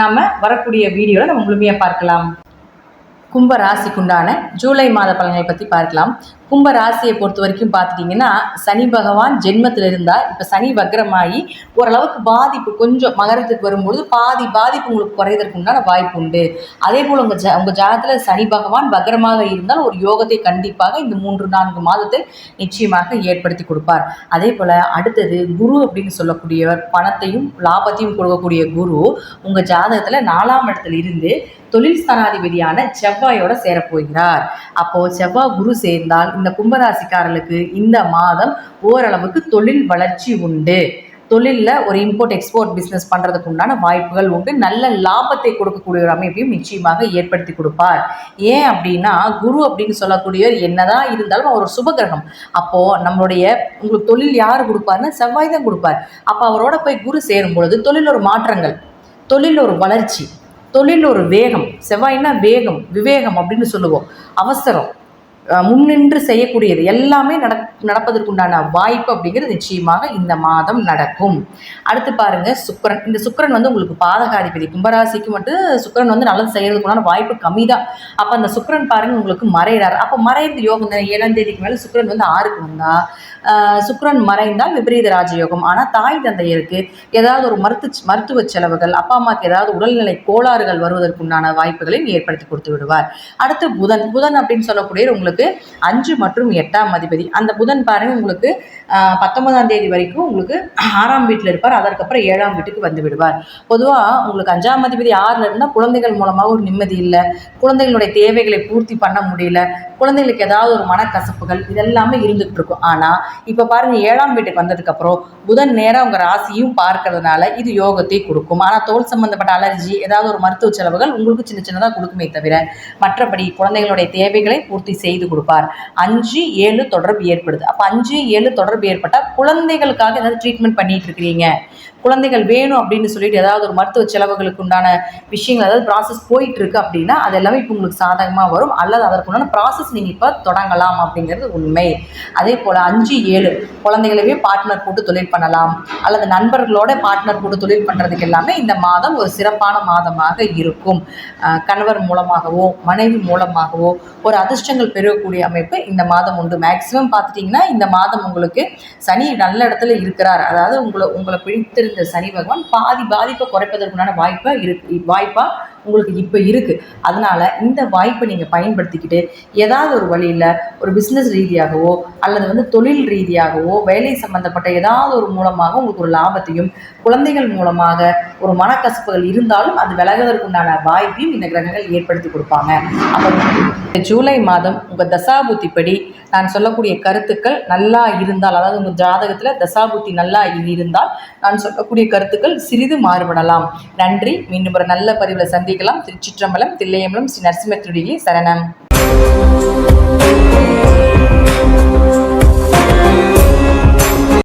நாம வரக்கூடிய வீடியோவில் நம்ம முழுமையாக பார்க்கலாம். கும்ப ராசிக்குண்டான ஜூலை மாத பலன்களை பற்றி பார்க்கலாம். கும்ப ராசியை பொறுத்த வரைக்கும் பார்த்துட்டிங்கன்னா சனி பகவான் ஜென்மத்தில் இருந்தால் இப்போ சனி வக்ரமாகி ஓரளவுக்கு பாதிப்பு கொஞ்சம் மகரத்துக்கு வரும்பொழுது பாதி பாதிப்பு உங்களுக்கு குறையதற்கு உண்டான வாய்ப்பு உண்டு. அதே போல் உங்கள் ஜ உங்கள் ஜாதத்தில் சனி பகவான் வக்ரமாக இருந்தால் ஒரு யோகத்தை கண்டிப்பாக இந்த மூன்று நான்கு மாதத்தை நிச்சயமாக ஏற்படுத்தி கொடுப்பார். அதே போல் அடுத்தது குரு அப்படின்னு சொல்லக்கூடியவர் பணத்தையும் லாபத்தையும் கொடுக்கக்கூடிய குரு உங்கள் ஜாதகத்தில் நாலாம் இடத்துல இருந்து தொழில் ஸ்தானாதிபதியான செவ்வாயோட சேரப்போகிறார். அப்போது செவ்வாய் குரு சேர்ந்தால் இந்த கும்பராசிக்காரர்களுக்கு இந்த மாதம் ஓரளவுக்கு தொழில் வளர்ச்சி உண்டு. தொழிலில் ஒரு இம்போர்ட் எக்ஸ்போர்ட் பிஸ்னஸ் பண்ணுறதுக்கு உண்டான வாய்ப்புகள் உண்டு. நல்ல லாபத்தை கொடுக்கக்கூடிய ஒரு அமைப்பையும் நிச்சயமாக ஏற்படுத்தி கொடுப்பார். ஏன் அப்படின்னா குரு அப்படின்னு சொல்லக்கூடியவர் என்னதான் இருந்தாலும் அவர் ஒரு சுபகிரகம். அப்போது நம்மளுடைய உங்களுக்கு தொழில் யார் கொடுப்பாருன்னா செவ்வாய் தான் கொடுப்பார். அப்போ அவரோட போய் குரு சேரும் பொழுது தொழில் ஒரு மாற்றங்கள் தொழில் ஒரு வளர்ச்சி தொழில் ஒரு வேகம் செவ்வாய்னா வேகம் விவேகம் அப்படின்னு சொல்லுவோம். அவசரம். முன்னின்று செய்யக்கூடியது. எல்லாமே நட நடப்பதற்குண்டான வாய்ப்பு அப்படிங்கிறது நிச்சயமாக இந்த மாதம் நடக்கும். அடுத்து பாருங்க சுக்கரன். இந்த சுக்கரன் வந்து உங்களுக்கு பாதகாதிபதி. கும்பராசிக்கு மட்டும் சுக்கரன் வந்து நல்லது செய்யறதுக்குண்டான வாய்ப்பு கம்மி தான் அப்போ அந்த சுக்கரன் பாருங்க உங்களுக்கு மறையிறாரு அப்போ மறைந்து யோகம் தானே? ஏழாம் தேதிக்கு மேலே சுக்கரன் வந்து ஆறுக்கு வந்தா சுக்கரன் மறைந்தால் விபரீத ராஜயோகம். ஆனால் தாய் தந்தையருக்கு ஏதாவது ஒரு மருத்து மருத்துவ செலவுகள் அப்பா அம்மாவுக்கு ஏதாவது உடல்நிலை கோளாறுகள் வருவதற்குண்டான வாய்ப்புகளையும் ஏற்படுத்தி கொடுத்து விடுவார். அடுத்து புதன். புதன் அப்படின்னு சொல்லக்கூடிய உங்களுக்கு உங்களுக்கு அஞ்சு மற்றும் எட்டாம் அதிபதி. அந்த புதன் பாருங்க உங்களுக்கு பத்தொன்பதாம் தேதி வரைக்கும் உங்களுக்கு ஆறாம் வீட்டில் இருப்பார். அதற்கப்புறம் ஏழாம் வீட்டுக்கு வந்து விடுவார். பொதுவாக உங்களுக்கு அஞ்சாம் அதிபதி ஆறில் இருந்தால் குழந்தைகள் மூலமாக ஒரு நிம்மதி இல்லை. குழந்தைகளுடைய தேவைகளை பூர்த்தி பண்ண முடியல. குழந்தைகளுக்கு ஏதாவது ஒரு மனக்கசப்புகள் இதெல்லாமே இருந்துகிட்டு இருக்கும். ஆனால் இப்போ பாருங்கள் ஏழாம் வீட்டுக்கு வந்ததுக்கப்புறம் புதன் நேரம் உங்கள் ராசியும் பார்க்கறதுனால இது யோகத்தை கொடுக்கும். ஆனால் தோல் சம்பந்தப்பட்ட அலர்ஜி ஏதாவது ஒரு மருத்துவ செலவுகள் உங்களுக்கு சின்ன சின்னதாக கொடுக்குமே தவிர மற்றபடி குழந்தைகளுடைய தேவைகளை பூர்த்தி செய்து செய்து கொடுப்பார். அஞ்சு ஏழு தொடர்பு ஏற்படுது. அப்போ அஞ்சு ஏழு தொடர்பு ஏற்பட்டால் குழந்தைகளுக்காக ஏதாவது ட்ரீட்மெண்ட் பண்ணிட்டு இருக்கிறீங்க. குழந்தைகள் வேணும் அப்படின்னு சொல்லிட்டு ஏதாவது ஒரு மருத்துவ செலவுகளுக்கு உண்டான விஷயங்கள் அதாவது ப்ராசஸ் போயிட்டு இருக்கு அப்படின்னா அது எல்லாமே இப்போ உங்களுக்கு சாதகமாக வரும். அல்லது அதற்குண்டான ப்ராசஸ் நீங்கள் இப்போ தொடங்கலாம் அப்படிங்கிறது உண்மை. அதே போல் அஞ்சு ஏழு குழந்தைகளவே பார்ட்னர் போட்டு தொழில் பண்ணலாம். அல்லது நண்பர்களோட பார்ட்னர் போட்டு தொழில் பண்ணுறதுக்கு எல்லாமே இந்த மாதம் ஒரு சிறப்பான மாதமாக இருக்கும். கணவர் மூலமாகவோ மனைவி மூலமாகவோ ஒரு அதிர்ஷ்டங்கள் பெருகக்கூடிய அமைப்பு இந்த மாதம் உண்டு. மேக்சிமம் பார்த்துட்டிங்கன்னா இந்த மாதம் உங்களுக்கு சனி நல்ல இடத்துல இருக்கிறார். அதாவது உங்களை உங்களை பிடித்திருந்த சனி பகவான் பாதி பாதிப்பை குறைப்பதற்குண்டான வாய்ப்பாக இருக்கு வாய்ப்பாக உங்களுக்கு இப்போ இருக்குது அதனால் இந்த வாய்ப்பை நீங்கள் பயன்படுத்திக்கிட்டு ஏதாவது ஒரு வழியில் ஒரு பிஸ்னஸ் ரீதியாகவோ அல்லது வந்து தொழில் ரீதியாகவோ வேலை சம்மந்தப்பட்ட ஏதாவது ஒரு மூலமாக உங்களுக்கு ஒரு லாபத்தையும் குழந்தைகள் மூலமாக ஒரு மனக்கசப்புகள் இருந்தாலும் அது விலகுவதற்குண்டான வாய்ப்பையும் இந்த கிரகங்கள் ஏற்படுத்தி கொடுப்பாங்க. அப்போ ஜூலை மாதம் உங்கள் தசாபுத்திப்படி நான் சொல்லக்கூடிய கருத்துக்கள் நல்லா இருந்தால் அதாவது உங்கள் ஜாதகத்தில் தசாபுத்தி நல்லா இருந்தால் நான் சொல்லக்கூடிய கருத்துக்கள் சிறிது மாறுபடலாம். நன்றி. மீண்டும் ஒரு நல்ல பதிவில் சந்திக்கலாம் திருச்சிற்றம்பலம் தில்லையம்பலம் ஸ்ரீ நரசிம்ம திருடிலி சரணம்.